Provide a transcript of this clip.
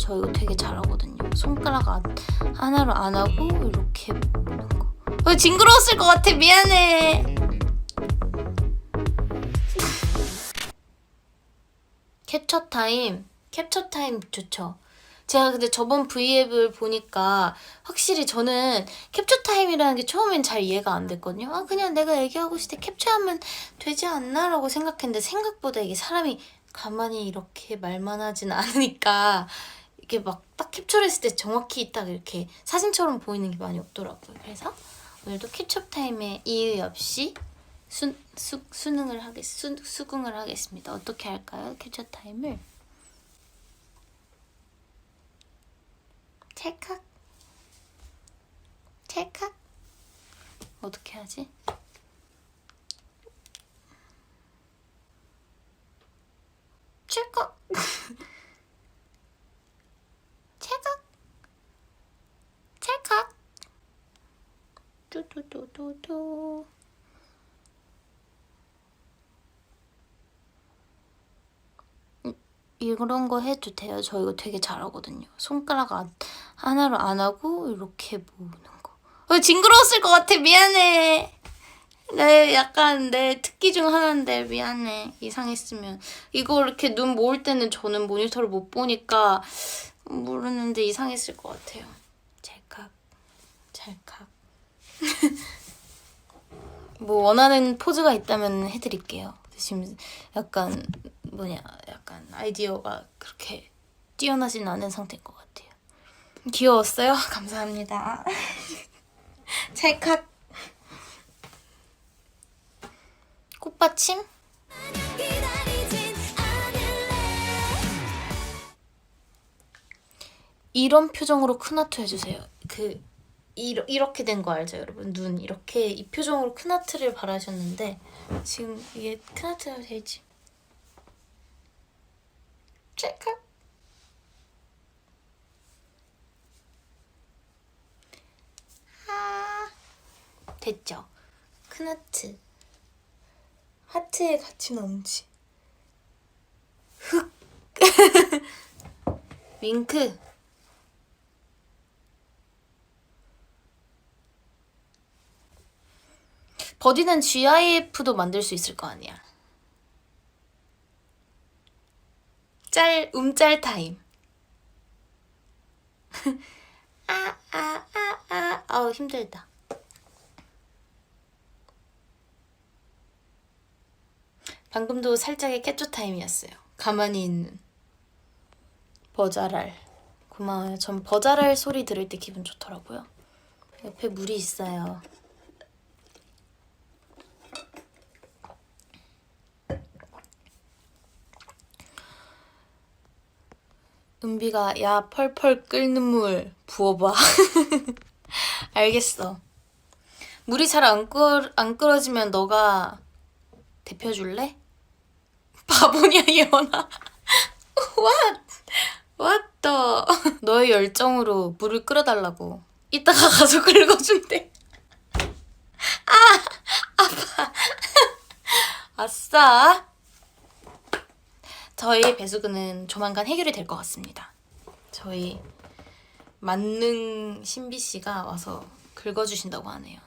저 이거 되게 잘하거든요. 손가락 안- 하나로 안 하고 이렇게 보는 거. 어, 징그러웠을 것 같아. 미안해. 캡처 타임. 캡처 타임 좋죠. 제가 근데 저번 V앱을 보니까 확실히 저는 캡처 타임이라는 게 처음엔 잘 이해가 안 됐거든요. 아, 그냥 내가 얘기하고 있을 때 캡처하면 되지 않나라고 생각했는데 생각보다 이게 사람이 가만히 이렇게 말만 하진 않으니까 이게 막 딱 캡처를 했을 때 정확히 딱 이렇게 사진처럼 보이는 게 많이 없더라고요. 그래서 오늘도 캡처 타임에 이의 없이 수, 수, 수능을 하겠, 수, 수긍을 하겠습니다. 어떻게 할까요? 캡처 타임을 찰칵 찰칵 어떻게 하지? 찰칵 찰칵 뚜뚜뚜뚜뚜 음, 이런 거 해도 돼요. 저 이거 되게 잘하거든요. 손가락 안- 하나로 안 하고 이렇게 모으는 거. 어, 징그러웠을 것 같아. 미안해. 내 약간 내 특기 중 하나인데 미안해. 이상했으면 이거 이렇게 눈 모을 때는 저는 모니터를 못 보니까 모르는데 이상했을 것 같아요. 찰칵, 찰칵. 뭐 원하는 포즈가 있다면 해드릴게요. 지금 약간 뭐냐 약간 아이디어가 그렇게 뛰어나진 않은 상태인 것 같아요. 귀여웠어요? 감사합니다. 찰칵. 꽃받침? 이런 표정으로 큰 하트 해주세요. 그 이러, 이렇게 된 거 알죠, 여러분? 눈 이렇게 이 표정으로 큰 하트를 바라셨는데 지금 이게 큰 하트가 되지. 찰칵. 아 됐죠? 큰 하트. 하트에 같이 넘지. 흑. 윙크. 버디는 GIF도 만들 수 있을 거 아니야. 짤, 움짤 타임. 아, 아, 아, 아, 아우, 힘들다. 방금도 살짝의 깨쪼 타임이었어요. 가만히 있는. 버자랄. 고마워요. 전 버자랄 소리 들을 때 기분 좋더라고요. 옆에 물이 있어요. 은비가 야 펄펄 끓는 물 부어봐. 알겠어. 물이 잘안 끓, 안 끓어지면 너가 데펴줄래? 바보냐 예원아. What? What the? 너의 열정으로 물을 끓여달라고. 이따가 가서 긁어준대. 아 아파. 아싸. 저희 배수구는 조만간 해결이 될 것 같습니다. 저희 만능 신비 씨가 와서 긁어주신다고 하네요.